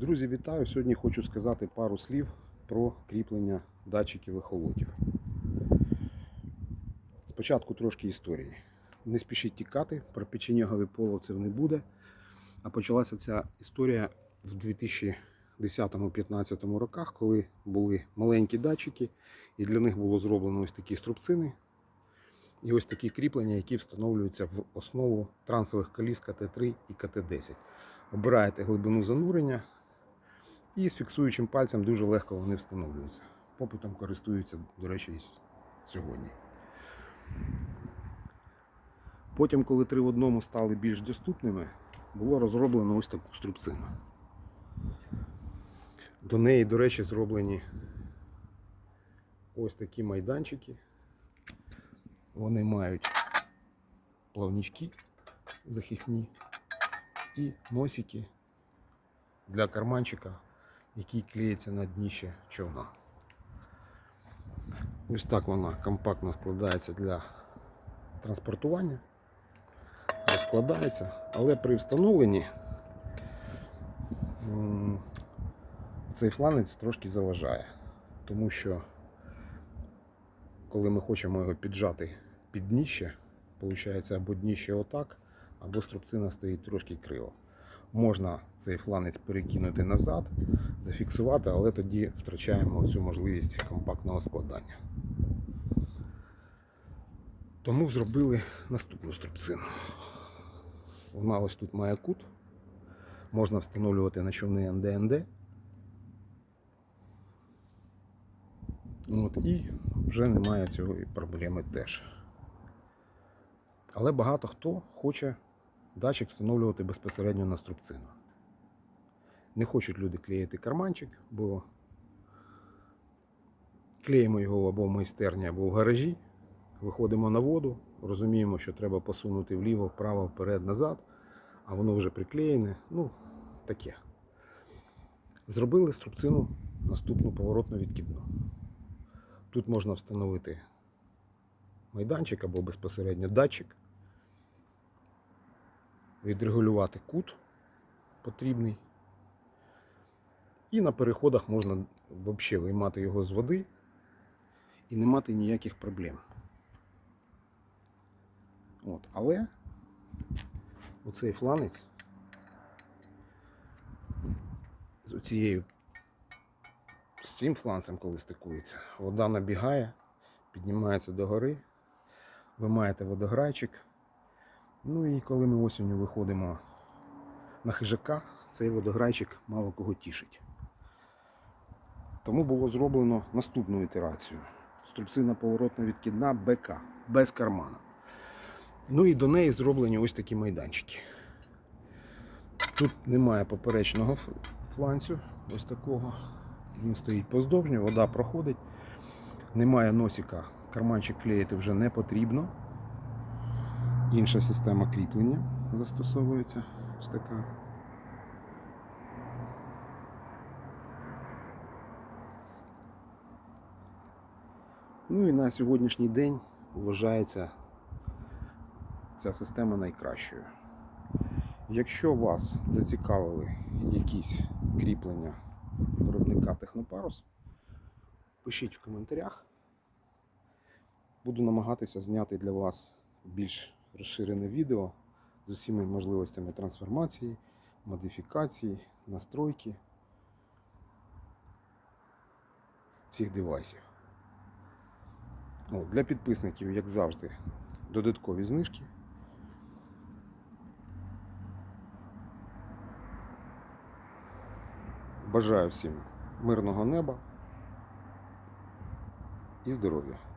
Друзі, вітаю! Сьогодні хочу сказати пару слів про кріплення датчиків ехолотів. Спочатку трошки історії. Не спішіть тікати, про печенєгові половців не буде. А почалася ця історія в 2010-15 роках, коли були маленькі датчики, і для них було зроблено ось такі струбцини і ось такі кріплення, які встановлюються в основу трансових коліс КТ3 і КТ10. Обираєте глибину занурення і з фіксуючим пальцем дуже легко вони встановлюються. Попитом користуються, до речі, і сьогодні. Потім, коли три в одному стали більш доступними, було розроблено ось таку струбцину. До неї, до речі, зроблені ось такі майданчики. Вони мають плавнички захисні і носики для карманчика, який клеїться на дніще човна. Ось так вона компактно складається для транспортування. Розкладається, але при встановленні цей фланець трошки заважає, тому що коли ми хочемо його піджати під дніще, виходить або дніще отак, або струбцина стоїть трошки криво. Можна цей фланець перекинути назад, зафіксувати, але тоді втрачаємо цю можливість компактного складання. Тому зробили наступну струбцину. Вона ось тут має кут. Можна встановлювати на човни НДНД. От, і вже немає цієї проблеми теж. Але багато хто хоче датчик встановлювати безпосередньо на струбцину. Не хочуть люди клеїти карманчик, бо клеїмо його або в майстерні, або в гаражі. Виходимо на воду, розуміємо, що треба посунути вліво, вправо, вперед, назад, а воно вже приклеєне. Ну, таке. Зробили струбцину наступну поворотно відкидну. Тут можна встановити майданчик або безпосередньо датчик, відрегулювати кут потрібний. І на переходах можна взагалі виймати його з води і не мати ніяких проблем. От, але оцей фланець з оцією з цим фланцем, коли стикується, вода набігає, піднімається до гори, ви маєте водограйчик. Ну і коли ми осінню виходимо на хижака, цей водограйчик мало кого тішить. Тому було зроблено наступну ітерацію. Струбцина поворотно відкидна БК, без кармана. Ну і до неї зроблені ось такі майданчики. Тут немає поперечного фланцю, ось такого. Він стоїть поздовжньо, вода проходить. Немає носика, карманчик клеїти вже не потрібно. Інша система кріплення застосовується. Ось така. Ну і на сьогоднішній день вважається ця система найкращою. Якщо вас зацікавили якісь кріплення виробника Технопарус, пишіть в коментарях. Буду намагатися зняти для вас більш розширене відео з усіма можливостями трансформації, модифікації, настройки цих девайсів. Для підписників, як завжди, додаткові знижки. Бажаю всім мирного неба і здоров'я.